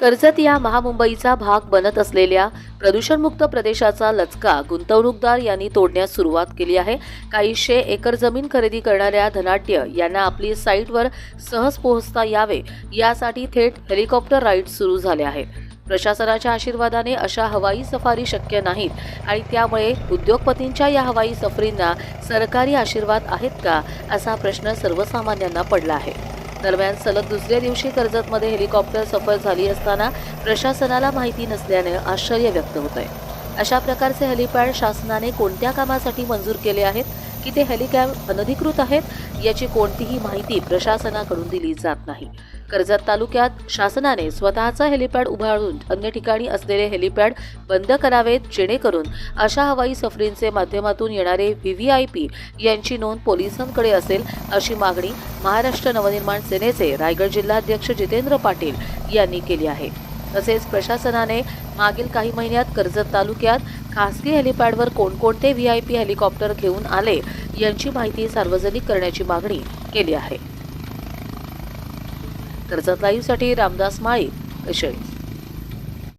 कर्जत या महामुंबईचा भाग बनत असलेल्या प्रदूषणमुक्त प्रदेशाचा लचका गुंतवणूकदार यांनी तोडण्यास सुरुवात केली आहे. काहीशे एकर जमीन खरेदी करणाऱ्या धनाट्य यांना आपली साईटवर सहज पोहोचता यावे यासाठी थेट हेलिकॉप्टर राईड सुरू झाले आहेत प्रशासनाच्या आशीर्वादाने अशा हवाई सफारी शक्य नाहीत. आणि त्यामुळे उद्योगपतींच्या या हवाई सफरींना सरकारी आशीर्वाद आहेत का असा प्रश्न सर्वसामान्यांना पडला आहे. दरम्यान सलग दुसऱ्या दिवशी कर्जतमध्ये हेलिकॉप्टर सफर झाली असताना प्रशासनाला माहिती नसल्याने आश्चर्य व्यक्त होत आहे अशा प्रकारचे हेलिपॅड शासनाने कोणत्या कामासाठी मंजूर केले आहेत? की ते हेलिकॅब अनधिकृत आहेत? याची कोणतीही माहिती प्रशासनाकडून दिली जात नाही. कर्जत तालुक्यात शासनाने स्वतःचा हेलिपॅड उभारून अन्य ठिकाणी असलेले हेलिपॅड बंद करावेत जेणेकरून अशा हवाई सफरींचे माध्यमातून येणारे व्ही व्ही आय पी यांची नोंद पोलिसांकडे असेल अशी मागणी महाराष्ट्र नवनिर्माण सेनेचे रायगड जिल्हाध्यक्ष जितेंद्र पाटील यांनी केली आहे. तसेच प्रशासनाने मागील काही महिन्यात कर्जत तालुक्यात खासगी हेलिपॅडवर कोणकोणते व्ही आय पी हेलिकॉप्टर घेऊन आले यांची माहिती सार्वजनिक करण्याची मागणी केली आहे. कर्जत लाईव्हसाठी रामदास माळी कशेळी